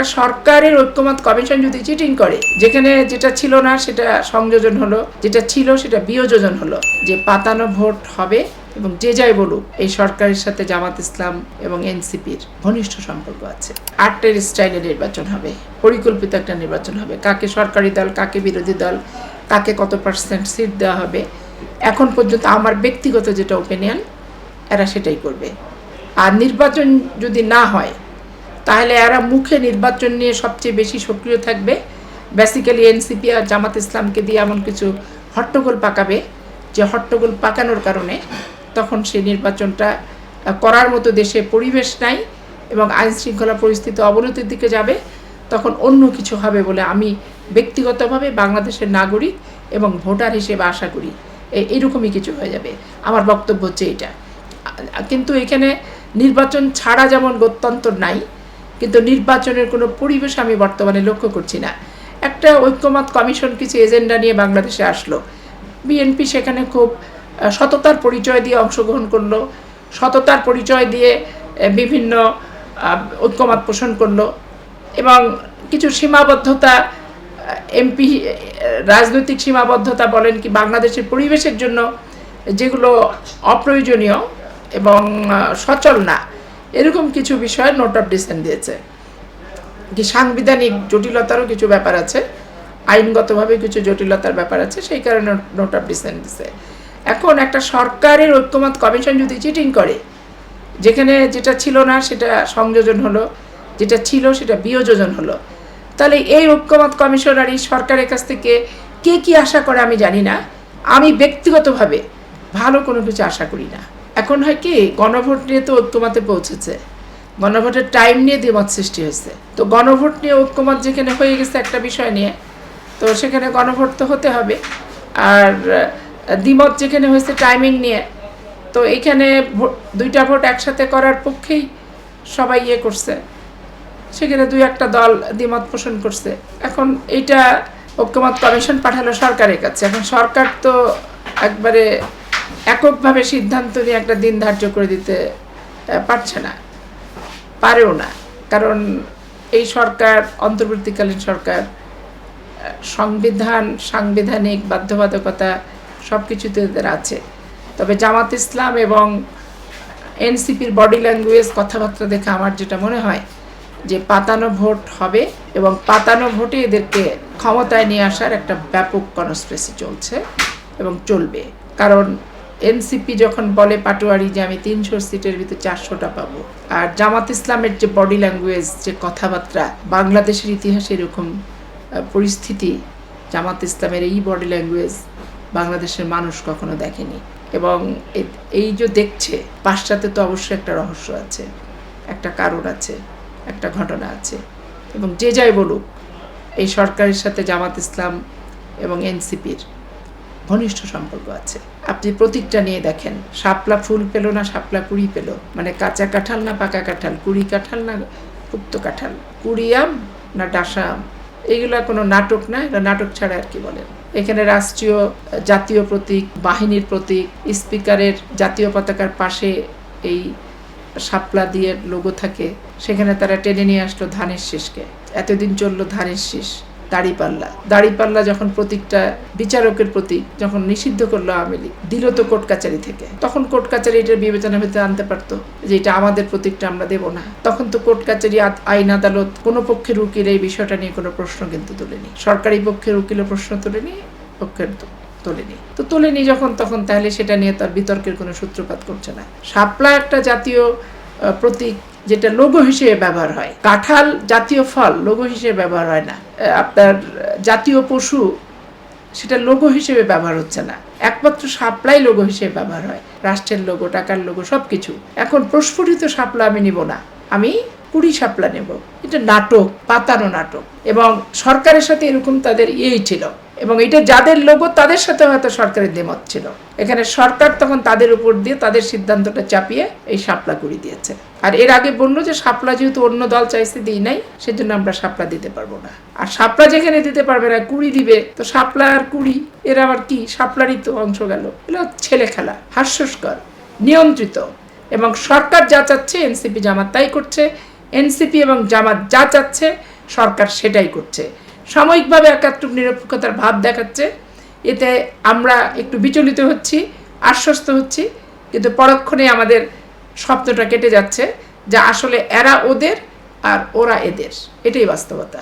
একটা সরকারের ঐক্যমত কমিশন যদি চিটিং করে, যেখানে যেটা ছিল না সেটা সংযোজন হলো, যেটা ছিল সেটা বিয়োজন হলো, যে পাতানো ভোট হবে এবং যে যাই বলুক, এই সরকারের সাথে জামাত ইসলাম এবং এনসিপির ঘনিষ্ঠ সম্পর্ক আছে। আটের স্টাইলে নির্বাচন হবে, পরিকল্পিত একটা নির্বাচন হবে, কাকে সরকারি দল, কাকে বিরোধী দল, কাকে কত পার্সেন্ট সিট দেওয়া হবে। এখন পর্যন্ত আমার ব্যক্তিগত যেটা ওপিনিয়ন এরা সেটাই করবে। আর নির্বাচন যদি না হয় তাহলে এরা মুখে নির্বাচন নিয়ে সবচেয়ে বেশি সক্রিয় থাকবে। বেসিক্যালি এনসিপি আর জামাত ইসলামকে দিয়ে এমন কিছু হট্টগোল পাকাবে, যে হট্টগোল পাকানোর কারণে তখন সেই নির্বাচনটা করার মতো দেশে পরিবেশ নাই এবং আইন শৃঙ্খলা পরিস্থিতি অবনতির দিকে যাবে। তখন অন্য কিছু হবে বলে আমি ব্যক্তিগতভাবে বাংলাদেশের নাগরিক এবং ভোটার হিসেবে আশা করি। এরকমই কিছু হয়ে যাবে। আমার বক্তব্য হচ্ছে এটা। কিন্তু এখানে নির্বাচন ছাড়া যেমন গত্যন্তর নাই কিন্তু নির্বাচনের কোনো পরিবেশ আমি বর্তমানে লক্ষ্য করছি না। একটা ঐক্যমত কমিশন কিছু এজেন্ডা নিয়ে বাংলাদেশে আসলো। বিএনপি সেখানে খুব সততার পরিচয় দিয়ে অংশগ্রহণ করল। সততার পরিচয় দিয়ে বিভিন্ন ঐক্যমত পোষণ করল। এবং কিছু সীমাবদ্ধতা এমপি রাজনৈতিক সীমাবদ্ধতা বলেন কি, বাংলাদেশের পরিবেশের জন্য যেগুলো অপ্রয়োজনীয় এবং সচল না এরকম কিছু বিষয়ে নোট অফ ডিসেন্ট দিয়েছে। কি সাংবিধানিক জটিলতারও কিছু ব্যাপার আছে, আইনগতভাবে কিছু জটিলতার ব্যাপার আছে, সেই কারণে নোট অফ ডিসেন্ট দিছে। এখন একটা সরকারের ঐক্যমত কমিশন যদি চিটিং করে, যেখানে যেটা ছিল না সেটা সংযোজন হলো, যেটা ছিল সেটা বিয়োজন হলো, তাহলে এই ঐক্যমত কমিশন আর এই সরকারের কাছ থেকে কে কি আশা করে আমি জানি না। আমি ব্যক্তিগতভাবে ভালো কোনো কিছু আশা করি না। এখন হয় কি, গণভোট নিয়ে তো ঐক্যমতে পৌঁছেছে। গণভোটের টাইম নিয়ে দ্বিমত সৃষ্টি হয়েছে। তো গণভোট নিয়ে ঐক্যমত যেখানে হয়ে গেছে একটা বিষয় নিয়ে, তো সেখানে গণভোট তো হতে হবে। আর দ্বিমত যেখানে হয়েছে টাইমিং নিয়ে, তো এখানে দুইটা ভোট একসাথে করার পক্ষেই সবাই ইয়ে করছে। সেখানে দুই একটা দল দ্বিমত পোষণ করছে। এখন এইটা ঐক্যমত কমিশন পাঠালো সরকারের কাছে। এখন সরকার তো একবারে এককভাবে সিদ্ধান্ত নিয়ে একটা দিন ধার্য করে দিতে পারছে না, পারেও না। কারণ এই সরকার, অন্তর্বর্তীকালীন সরকার সংবিধান, সাংবিধানিক বাধ্যবাধকতা সব কিছুতে এদের আছে। তবে জামাত ইসলাম এবং এনসিপির বডি ল্যাঙ্গুয়েজ কথাবার্তা দেখে আমার যেটা মনে হয় যে পাতানো ভোট হবে এবং পাতানো ভোটে এদেরকে ক্ষমতায় নিয়ে আসার একটা ব্যাপক কনস্প্রেসি চলছে এবং চলবে। কারণ এনসিপি যখন বলে পাটোয়ারি যে আমি তিনশো সিটের ভিতরে চারশোটা পাবো, আর জামাত ইসলামের যে বডি ল্যাঙ্গুয়েজ যে কথাবার্তা, বাংলাদেশের ইতিহাসে এরকম পরিস্থিতি, জামাত ইসলামের এই বডি ল্যাঙ্গুয়েজ বাংলাদেশের মানুষ কখনো দেখেনি। এবং এই যে দেখছে, পাশ্চাত্যে তো অবশ্যই একটা রহস্য আছে, একটা কারণ আছে, একটা ঘটনা আছে। এবং যে যাই বলুক, এই সরকারের সাথে জামাত ইসলাম এবং এনসিপির ঘনিষ্ঠ সম্পর্ক আছে। আপনি প্রতীকটা নিয়ে দেখেন। শাপলা ফুল পেল না শাপলা কুড়ি পেল? মানে কাঁচা কাঁঠাল না পাকা কাঁঠাল? কুড়ি কাঁঠাল না পুক্ত কাঁঠাল? কুড়ি আম না ডাসা আম? এগুলো কোনো নাটক না? এটা নাটক ছাড়া আর কি বলেন এখানে রাষ্ট্রীয় জাতীয় প্রতীক, বাহিনীর প্রতীক, স্পিকারের জাতীয় পতাকার পাশে এই শাপলা দিয়ে লোগো থাকে। সেখানে তারা টেনে নিয়ে আসলো ধানের শীষকে। এতদিন চলল ধানের শীষ। দাড়িপাল্লা। দাড়িপাল্লা যখন প্রতীকটা বিচারকের প্রতীক, যখন নিষিদ্ধ করল আওয়ামী লীগ, দিল তো কোর্ট কাচারি থেকে। তখন কোর্ট কাচারি এটার বিবেচনার ভিতরে আনতে পারতো যে এটা আমাদের প্রতীকটা, আমরা দেব না। তখন তো কোর্ট কাচারি আইন আদালত কোনো পক্ষের উকিল এই বিষয়টা নিয়ে কোনো প্রশ্ন কিন্তু তোলেনি। সরকারি পক্ষের উকিলও প্রশ্ন তোলেনি, পক্ষের তো- তোলেনি। তো তোলেনি যখন, তখন তাহলে সেটা নিয়ে তার বিতর্কের কোনো সূত্রপাত করছে না। শাপলা একটা জাতীয় প্রতীক যেটা লোগো হিসেবে ব্যবহার হয়। কাঁঠাল জাতীয় ফল লোগো হিসেবে ব্যবহার হয় না। আপনার জাতীয় পশু সেটা লোগো হিসেবে ব্যবহার হচ্ছে না। একমাত্র সাপ্লাই লোগো হিসেবে ব্যবহার হয়। রাষ্ট্রের লোগো, টাকার লোগো সব কিছু এখন প্রস্ফুটিত সাপলা আমি নিব না। আমি কুড়ি সাপলা নেব। এটা নাটক, পাতানো নাটক। এবং সরকারের সাথে এরকম তাদের ইয়েই ছিল। এবং এটা যাদের লোগো, তাদের সাথে হয়তো সরকারের দ্বিমত ছিল। এখানে সরকার তখন তাদের উপর দিয়ে তাদের সিদ্ধান্তটা চাপিয়ে এই সাপলা কুড়ি দিয়েছে। আর এর আগে বলল যে শাপলা যেহেতু অন্য দল চাইছে দিই নাই, সেজন্য আমরা সাপলা দিতে পারব না। আর সাপলা যেখানে দিতে পারবে না, কুড়ি দিবে। তো সাপলা আর কুড়ি, এর আবার কি? সাপলারই তো অংশ গেল। এগুলো ছেলে খেলা, হাস্যস্কর, নিয়ন্ত্রিত। এবং সরকার যা চাচ্ছে, এনসিপি জামাত তাই করছে। এনসিপি এবং জামাত যা চাচ্ছে, সরকার সেটাই করছে। সাময়িকভাবে একাত্মক নিরপেক্ষতার ভাব দেখাচ্ছে। এতে আমরা একটু বিচলিত হচ্ছি, আশ্বস্ত হচ্ছি, কিন্তু পরক্ষণে আমাদের স্বপ্নটা কেটে যাচ্ছে যা আসলে এরা ওদের আর ওরা এদের। এটাই বাস্তবতা।